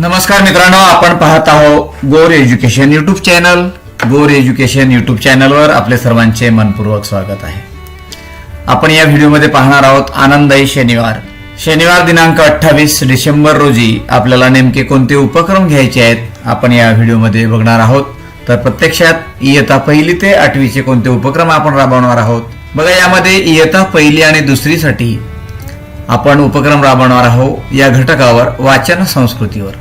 नमस्कार मित्रांनो आपण पाहत आहोत Gore Education YouTube channel. Gore Education YouTube चॅनलवर आपले सर्वांचे मनपूर्वक स्वागत आहे. आपण या व्हिडिओमध्ये पाहणार आहोत आनंदाई शनिवार. शनिवार दिनांक अठ्ठावीस डिसेंबर रोजी आपल्याला नेमके कोणते उपक्रम घ्यायचे आहेत आपण या व्हिडिओमध्ये बघणार आहोत. तर प्रत्यक्षात इयत्ता पहिली ते आठवीचे कोणते उपक्रम आपण राबवणार आहोत? बघा यामध्ये इयत्ता पहिली आणि दुसरीसाठी आपण उपक्रम राबवणार आहोत या घटकावर वाचन संस्कृतीवर.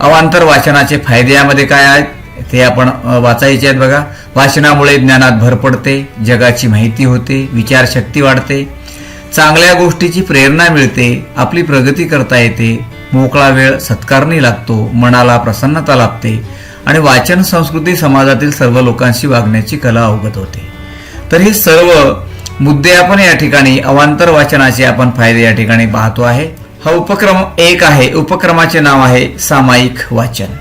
अवांतर वाचनाचे फायदे यामध्ये काय आहेत? ते आपण वाचायचे आहेत बघा. वाचनामुळे ज्ञानात भर पडते जगाची माहिती होते विचारशक्ती वाढते. चांगल्या गोष्टीची प्रेरणा मिळते आपली प्रगती करता येते. मोकळा वेळ सत्कारणी लागतो मनाला प्रसन्नता लाभते आणि वाचन संस्कृती समाजातील सर्व लोकांशी वागण्याची कला अवगत होते. तर हे सर्व मुद्दे आपण या ठिकाणी अवांतर वाचनाचे आपण फायदे या ठिकाणी पाहतो आहे. हा उपक्रम एक आहे. उपक्रमाचे नाव आहे सामायिक वाचन.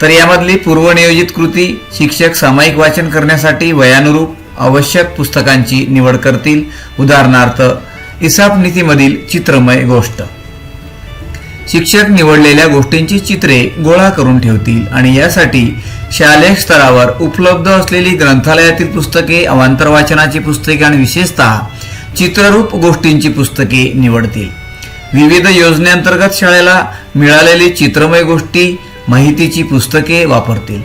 तर यामधली पूर्वनियोजित कृती शिक्षक सामायिक वाचन करण्यासाठी वयानुरूप आवश्यक पुस्तकांची निवड करतील. उदाहरणार्थ इसाप नीतीमधील चित्रमय गोष्ट. शिक्षक निवडलेल्या गोष्टींची चित्रे गोळा करून ठेवतील आणि यासाठी शालेय स्तरावर उपलब्ध असलेली ग्रंथालयातील पुस्तके अवांतर वाचनाची पुस्तके आणि विशेषतः चित्ररूप गोष्टींची पुस्तके निवडतील. विविध योजनेअंतर्गत शाळेला मिळालेली चित्रमय गोष्टी माहितीची पुस्तके वापरतील.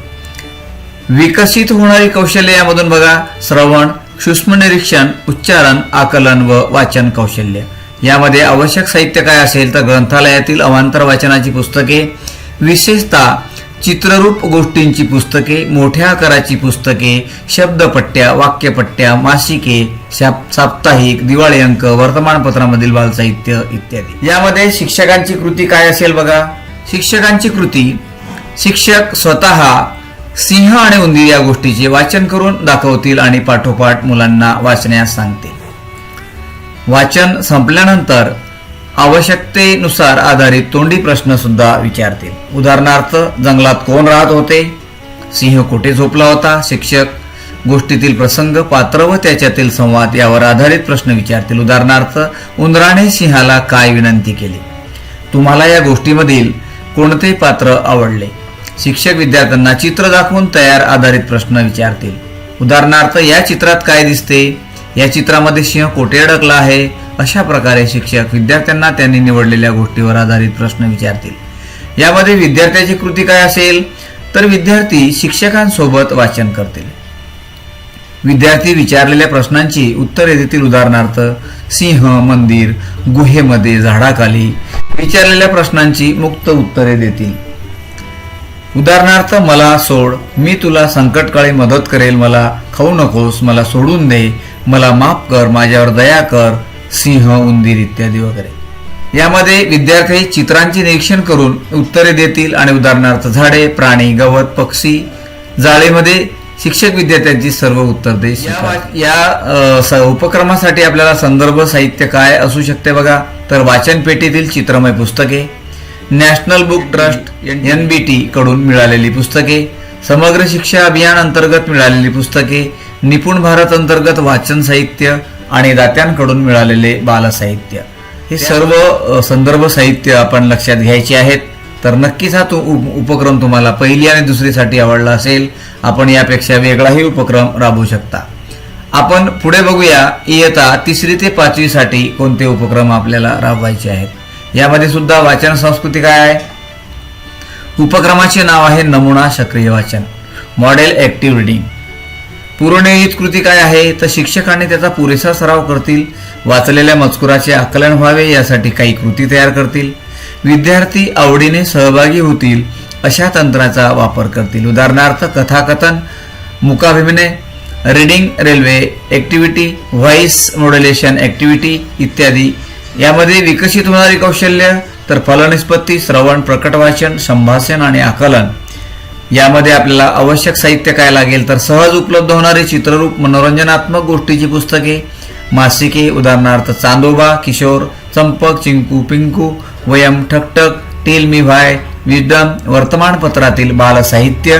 विकसित होणारी कौशल्य यामधून बघा श्रवण सूक्ष्म निरीक्षण उच्चारण आकलन व वाचन कौशल्य. यामध्ये आवश्यक साहित्य काय असेल तर ग्रंथालयातील अवांतर वाचनाची पुस्तके विशेषतः चित्ररूप गोष्टींची पुस्तके मोठ्या आकाराची पुस्तके शब्दपट्ट्या वाक्यपट्ट्या मासिके शाप- साप्ताहिक दिवाळी अंक वर्तमानपत्रामधील बालसाहित्य इत्यादी. यामध्ये शिक्षकांची कृती काय असेल बघा? शिक्षकांची कृती शिक्षक स्वतः सिंह आणि उंदीर या गोष्टीचे वाचन करून दाखवतील आणि पाठोपाठ मुलांना वाचण्यास सांगतील. वाचन संपल्यानंतर आवश्यकतेनुसार आधारित तोंडी प्रश्न सुद्धा विचारतील. उदाहरणार्थ जंगलात कोण राहत होते? सिंह कुठे झोपला होता? शिक्षक गोष्टीतील प्रसंग पात्र व त्याच्यातील संवाद यावर आधारित प्रश्न विचारतील. उदाहरणार्थ उंदराने सिंहाला काय विनंती केली? तुम्हाला या गोष्टीमधील कोणते पात्र आवडले? शिक्षक विद्यार्थ्यांना चित्र दाखवून तयार आधारित प्रश्न विचारतील. उदाहरणार्थ या चित्रात काय दिसते? या चित्रामध्ये सिंह कोठे अडकला आहे? अशा प्रकारे शिक्षक विद्यार्थ्यांना त्यांनी निवडलेल्या गोष्टीवर आधारित प्रश्न विचारतील. यामध्ये विद्यार्थ्याची कृती काय असेल? तर विद्यार्थी शिक्षकांसोबत वाचन करतील. विद्यार्थी विचारलेल्या प्रश्नांची उत्तरे देतील उदाहरणार्थ सिंह मंदिर गुहेमध्ये झाडाखाली विचारलेल्या प्रश्नांची मुक्त उत्तरे देतील. उदाहरणार्थ मला सोड मी तुला संकटकाळी मदत करेल मला खाऊ नकोस मला सोडून दे मला माफ कर माझ्यावर दया कर सिंह उंदीर इत्यादी वगैरे. यामध्ये विद्यार्थी चित्रांचे निरीक्षण करून उत्तरे देतील आणि उदाहरणार्थ झाडे प्राणी गवत पक्षी जाळेमध्ये शिक्षक विद्यार्थ्यांची सर्व उत्तर दे या उपक्रमासाठी आपल्याला संदर्भ साहित्य काय असू शकते बघा. तर वाचन पेटीतील चित्रमय पुस्तके National Book Trust N B T कडून मिळालेली पुस्तके समग्र शिक्षा अभियान अंतर्गत मिळालेली पुस्तके निपुण भारत अंतर्गत वाचन साहित्य आणि दात्यांकडून मिळालेले बालसाहित्य. हे सर्व संदर्भ साहित्य आपण लक्षात घ्यायचे आहेत. तर नक्कीच हा तो उप- उपक्रम तुम्हाला पहिली आणि दुसरीसाठी आवडला असेल. आपण यापेक्षा वेगळाही उपक्रम राबवू शकता. आपण पुढे बघूया इयता तिसरी ते पाचवीसाठी कोणते उपक्रम आपल्याला राबवायचे आहेत. यामध्ये सुद्धा वाचन संस्कृती काय आहे? उपक्रमाचे नाव आहे नमुना सक्रिय वाचन. Model active reading. पूर्णहित कृती काय आहे? तर शिक्षकांनी त्याचा पुरेसा सराव करतील वाचलेल्या मजकुराचे आकलन व्हावे यासाठी काही कृती तयार करतील. विद्यार्थी आवडीने सहभागी होतील अशा तंत्राचा वापर करतील. उदाहरणार्थ कथाकथन मुकाभिनय reading railway activity voice modulation activity इत्यादी. यामध्ये विकसित होणारी कौशल्य तर फलनिष्पत्ती श्रवण प्रकट वाचन संभाषण आणि आकलन. यामध्ये आपल्याला आवश्यक साहित्य काय लागेल तर सहज उपलब्ध होणारे चित्ररूप मनोरंजनात्मक गोष्टीची पुस्तके मासिके उदाहरणार्थ Chandoba Kishor Champak Chinku Pinku Vayam Thakthak Tell Me Why विदम वर्तमानपत्रातील बालसाहित्य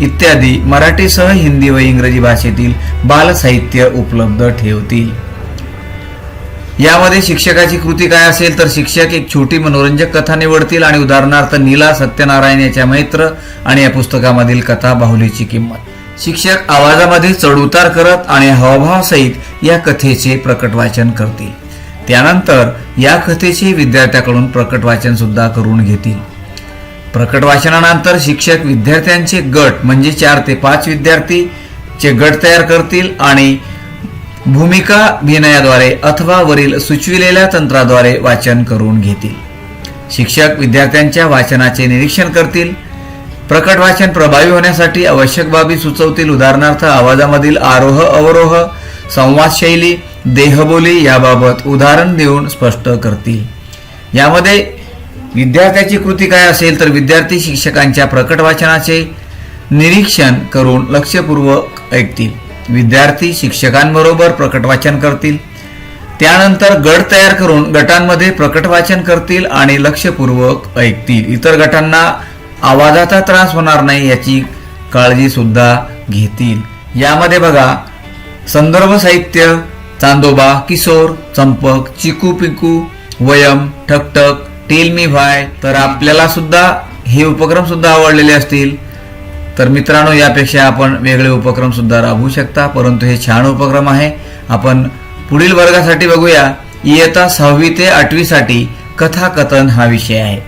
इत्यादी मराठीसह हिंदी व इंग्रजी भाषेतील बालसाहित्य उपलब्ध ठेवतील. यामध्ये शिक्षकाची कृती काय असेल तर शिक्षक एक छोटी मनोरंजक कथा निवडतील आणि उदाहरणार्थ नीला सत्यनारायण याच्या मैत्र आणि या पुस्तकामधील कथा बाहुलीची किंमत. शिक्षक आवाजामध्ये चढउतार करत आणि हावभावसहित या कथेचे प्रकट वाचन करतील. त्यानंतर या कथेचे विद्यार्थ्याकडून प्रकट वाचन सुद्धा करून घेतील. प्रकट वाचनानंतर शिक्षक विद्यार्थ्यांचे गट म्हणजे चार ते पाच विद्यार्थी चे गट तयार करतील आणि भूमिका अभिनयाद्वारे अथवा वरील सुचविलेल्या तंत्राद्वारे वाचन करून घेतील. शिक्षक विद्यार्थ्यांच्या वाचनाचे निरीक्षण करतील. प्रकट वाचन प्रभावी होण्यासाठी आवश्यक बाबी सुचवतील. उदाहरणार्थ आवाजामधील आरोह अवरोह संवाद शैली देहबोली याबाबत उदाहरण देऊन स्पष्ट करतील. यामध्ये विद्यार्थ्याची कृती काय असेल तर विद्यार्थी शिक्षकांच्या प्रकट वाचनाचे निरीक्षण करून लक्षपूर्वक ऐकतील. विद्यार्थी शिक्षकांबरोबर प्रकट वाचन करतील. त्यानंतर गट तयार करून गटांमध्ये प्रकट वाचन करतील आणि लक्षपूर्वक ऐकतील. इतर गटांना आवाजाचा त्रास होणार नाही याची काळजी सुद्धा घेतील. यामध्ये बघा संदर्भ साहित्य चांदोबा किशोर चंपक चिकू पिकू वयम ठकठक टेल मी भाय तर आपल्याला सुद्धा हे उपक्रम सुद्धा आवडलेले असतील. तर मित्रांनो यापेक्षा आपण वेगळे उपक्रम सुद्धा राबवू शकता. परंतु हे छान उपक्रम आहे. आपण पुढील वर्गासाठी बघूया. इयत्ता सहावी ते आठवीसाठी कथाकथन हा विषय आहे.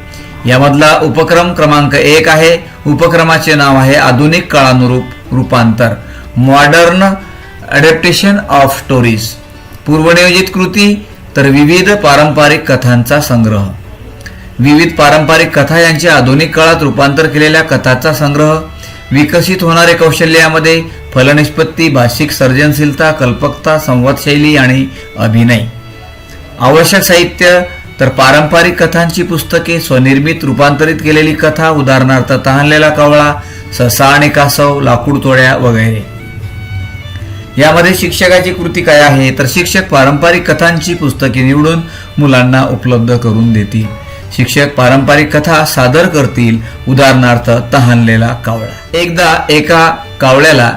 यामधला उपक्रम क्रमांक एक आहे. उपक्रमाचे नाव आहे आधुनिक काळानुरूप रूपांतर. Modern adaptation of stories. पूर्वनियोजित कृती तर विविध पारंपरिक कथांचा संग्रह. विविध पारंपरिक कथा यांचे आधुनिक काळात रूपांतर केलेल्या कथाचा संग्रह. विकसित होणारे कौशल्य यामध्ये फलनिष्पत्ती भाषिक सर्जनशीलता कल्पकता संवादशैली आणि अभिनय. आवश्यक साहित्य तर पारंपरिक कथांची पुस्तके स्वनिर्मित रूपांतरित केलेली कथा उदाहरणार्थ तहानलेला कवळा ससा आणि कासव लाकूड तोड्या वगैरे. यामध्ये शिक्षकाची कृती काय आहे? तर शिक्षक पारंपरिक कथांची पुस्तके निवडून मुलांना उपलब्ध करून देतील. शिक्षक पारंपरिक कथा सादर करतील. उदाहरणार्थ तहानलेला कावळा. एकदा एका कावळ्याला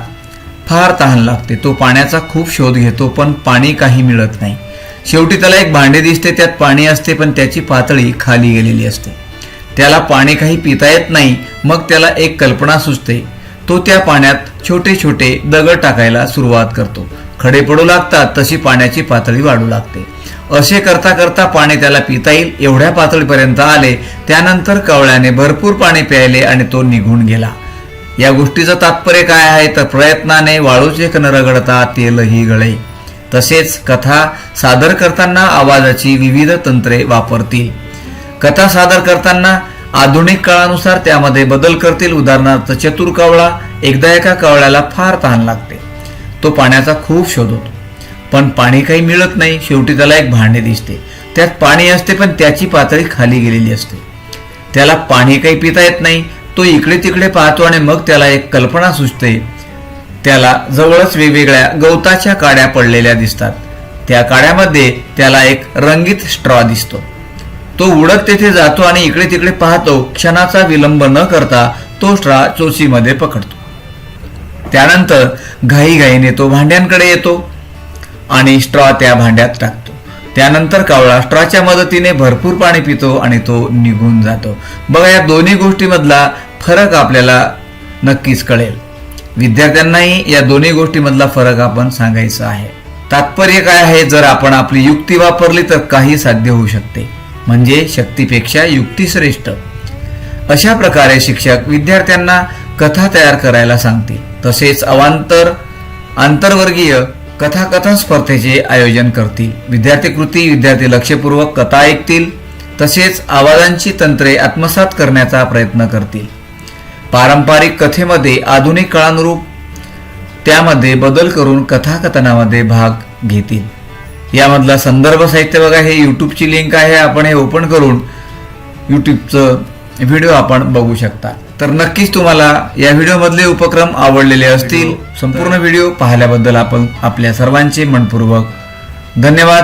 फार तहान लागते. तो पाण्याचा खूप शोध घेतो पण पाणी काही मिळत नाही. शेवटी त्याला एक भांडे दिसते त्यात पाणी असते पण त्याची पातळी खाली गेलेली असते. त्याला पाणी काही पिता येत नाही मग त्याला एक कल्पना सुचते. तो त्या पाण्यात छोटे छोटे दगड टाकायला सुरुवात करतो. खडे पडू लागतात तशी पाण्याची पातळी वाढू लागते. असे करता करता पाणी त्याला पिता येईल एवढ्या पातळीपर्यंत आले त्यानंतर कवळ्याने भरपूर पाणी प्यायले आणि तो निघून गेला. या गोष्टीचं तात्पर्य काय आहे? तर प्रयत्नाने वाळूचे कन रगडता तेलही गळे. तसेच कथा सादर करताना आवाजाची विविध तंत्रे वापरतील. कथा सादर करताना आधुनिक काळानुसार त्यामध्ये बदल करतील. उदाहरणार्थ चतुर कावळा एकदा एका कावळ्याला फार तहान लागते. तो पाण्याचा खूप शोध होतो. पण पाणी काही मिळत नाही. शेवटी त्याला एक भांडे दिसते. त्यात पाणी असते पण त्याची पातळी खाली गेलेली असते. त्याला पाणी काही पिता येत नाही. तो इकडे तिकडे पाहतो आणि मग त्याला एक कल्पना सुचते. त्याला जवळच वेगवेगळ्या गवताच्या काड्या पडलेल्या दिसतात. त्या काड्यामध्ये त्याला एक रंगीत स्ट्रॉ दिसतो. तो उडत तेथे जातो आणि इकडे तिकडे पाहतो क्षणाचा विलंब न करता तो स्ट्रॉ चोचीमध्ये पकडतो. त्यानंतर घाईघाईने तो भांड्यांकडे येतो. आणि स्ट्रॉ त्या भांड्यात टाकतो. त्यानंतर कावळा स्ट्रॉच्या मदतीने भरपूर पाणी पितो आणि तो निघून जातो. बघा या दोन्ही गोष्टीमधला फरक आपल्याला नक्कीच कळेल. विद्यार्थ्यांनाही या दोन्ही गोष्टीमधला फरक आपण सांगायचा आहे. तात्पर्य काय आहे? जर आपण आपली युक्ती वापरली तर काही साध्य होऊ शकते. म्हणजे शक्तीपेक्षा युक्ती श्रेष्ठ. अशा प्रकारे शिक्षक विद्यार्थ्यांना कथा तयार करायला सांगतील. तसेच अवांतर आंतरवर्गीय कथाकथन स्पर्धेचे आयोजन करतील. विद्यार्थी कृती विद्यार्थी लक्षपूर्वक कथा ऐकतील तसेच आवाजांची तंत्रे आत्मसात करण्याचा प्रयत्न करतील. पारंपरिक कथेमध्ये आधुनिक काळानुरूप त्यामध्ये बदल करून कथाकथनामध्ये भाग घेतील. यामधला संदर्भ साहित्य बघा हे यूट्यूबची लिंक आहे आपण हे ओपन करून यूट्यूबचं व्हिडिओ आपण बघू शकता. तर नक्कीच तुम्हाला या व्हिडिओमधले उपक्रम आवडलेले असतील. संपूर्ण व्हिडिओ पाहिल्याबद्दल आपण आपल्या सर्वांचे मनपूर्वक धन्यवाद.